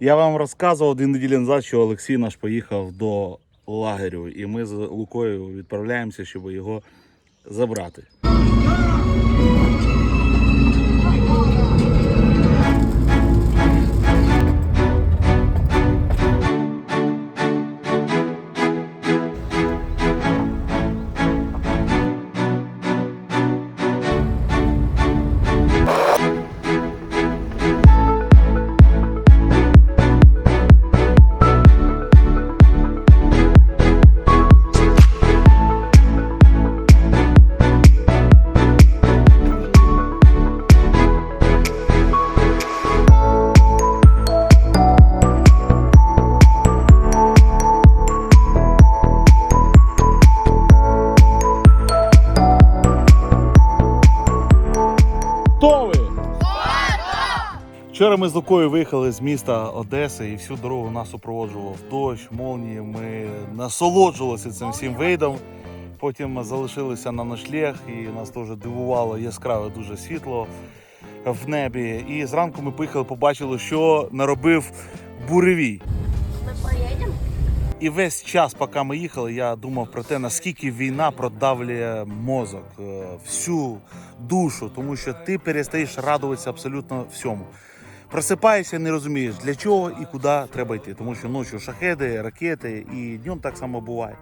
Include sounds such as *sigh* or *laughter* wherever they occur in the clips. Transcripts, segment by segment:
Я вам розказував один неділі назад, що Олексій наш поїхав до лагерю, і ми з Лукою відправляємося, щоб його забрати. Вчора ми з Лукою виїхали з міста Одеси і всю дорогу нас супроводжував дощ, молнії. Ми насолоджувалися цим всім видом. Потім залишилися на ночлег, і нас теж дивувало яскраве дуже світло в небі. І зранку ми поїхали, побачили, що наробив буревій. Ми поїдемо? І весь час, поки ми їхали, я думав про те, наскільки війна продавлює мозок, е, всю душу, тому що ти перестаєш радуватися абсолютно всьому. Просипаєшся, не розумієш, для чого і куди треба йти, тому що ночі шахеди, ракети і днем так само буває.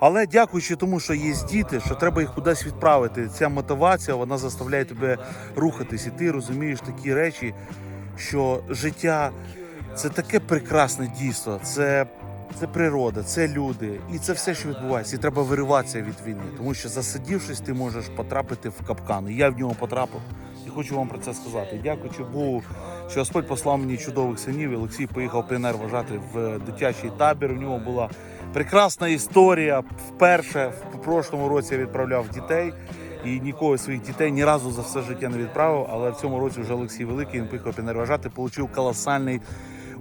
Але дякуючи тому, що є діти, що треба їх кудись відправити. Ця мотивація вона заставляє тебе рухатись, і ти розумієш такі речі, що життя це таке прекрасне дійство. Це це природа, це люди, і це все, що відбувається. І треба вириватися від війни, тому що засидівшись, ти можеш потрапити в капкан. І я в нього потрапив. І хочу вам про це сказати. Дякуючи Богу, що Господь послав мені чудових синів. Олексій поїхав ПНР вважати в дитячий табір. У нього була прекрасна історія. Вперше в прошлому році я відправляв дітей. І нікого своїх дітей ні разу за все життя не відправив. Але в цьому році вже Олексій Великий він поїхав ПНР вважати, отримав колосальний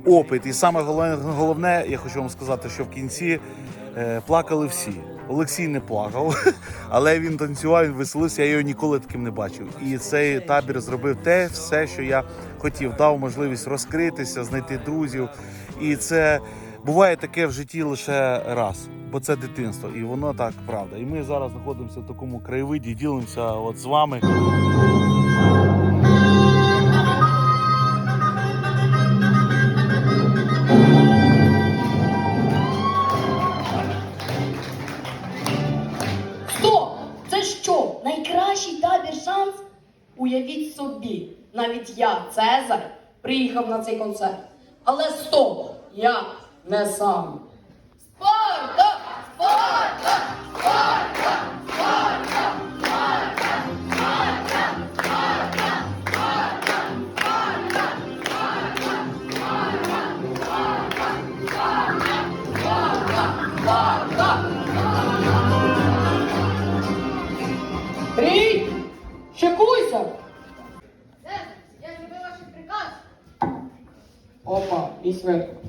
опит. І саме головне, головне, я хочу вам сказати, що в кінці плакали всі. Олексій не плакав, *laughs* але він танцював, він веселився. Я його ніколи таким не бачив. І цей табір зробив те, все, що я хотів. Дав можливість розкритися, знайти друзів. І це буває таке в житті лише раз, бо це дитинство, і воно так правда. І ми зараз знаходимося в такому краєвиді, ділимося от з вами. Найкращий табір шанс? Уявіть собі, навіть я, Цезар, приїхав на цей концерт. Але стоп! Я не сам. Спарта! Спарта! Рій! announcement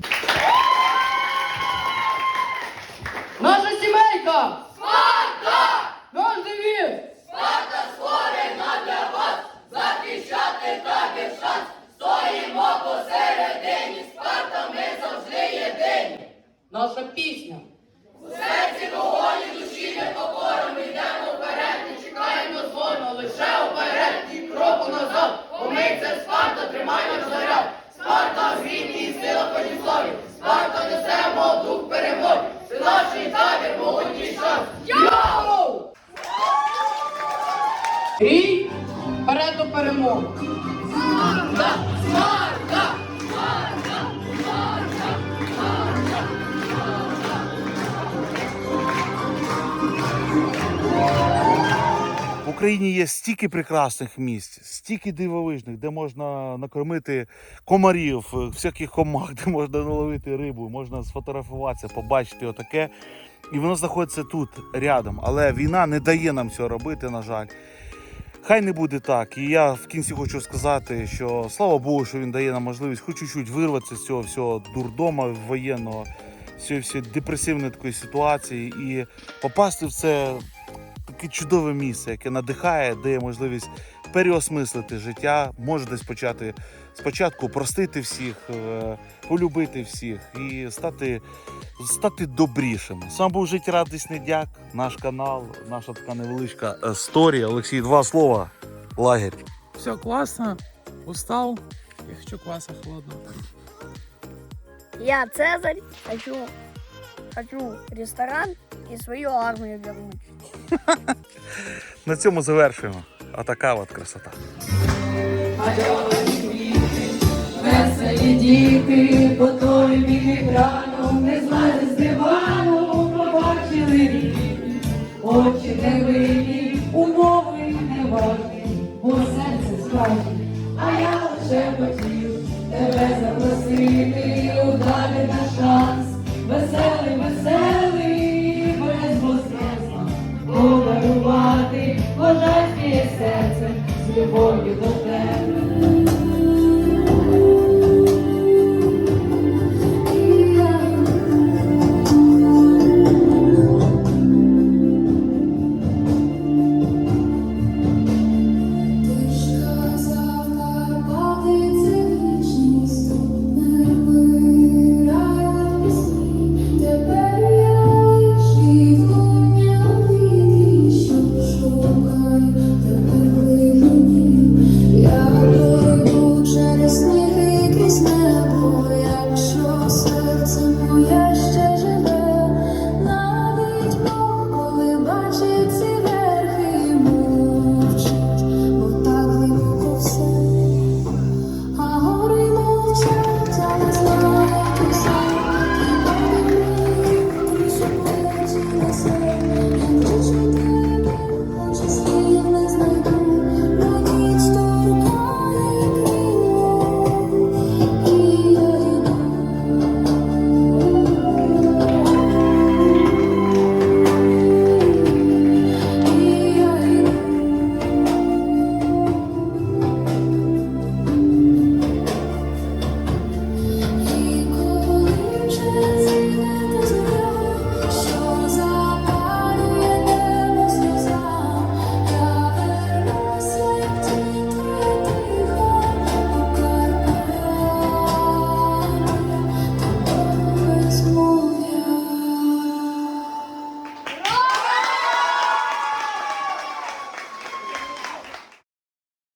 Рій, вперед до перемоги. Спарта! Спарта! В Україні є стільки прекрасних місць, стільки дивовижних, де можна накормити комарів, всяких комах, де можна наловити рибу, можна сфотографуватися, побачити отаке. І воно знаходиться тут рядом. Але війна не дає нам цього робити, на жаль. Хай не буде так. І я в кінці хочу сказати, що слава Богу, що він дає нам можливість хоч чуть-чуть вирватися з цього всього дурдома воєнного, з цієї депресивної такої ситуації і попасти в це таке чудове місце, яке надихає, дає можливість переосмислити життя, може десь почати спочатку простити всіх, е, полюбити всіх і стати, стати добрішим. Сам був життєрадісний дяк, наш канал, наша така невеличка е, сторія. Олексій, два слова. Лагерь. Все классно, устал. Я хочу кваса холодного. Я Цезарь, хочу, хочу ресторан и свою армию вернуть. *laughs* На цьому завершуємо. А така от красота. Веселі діти, по той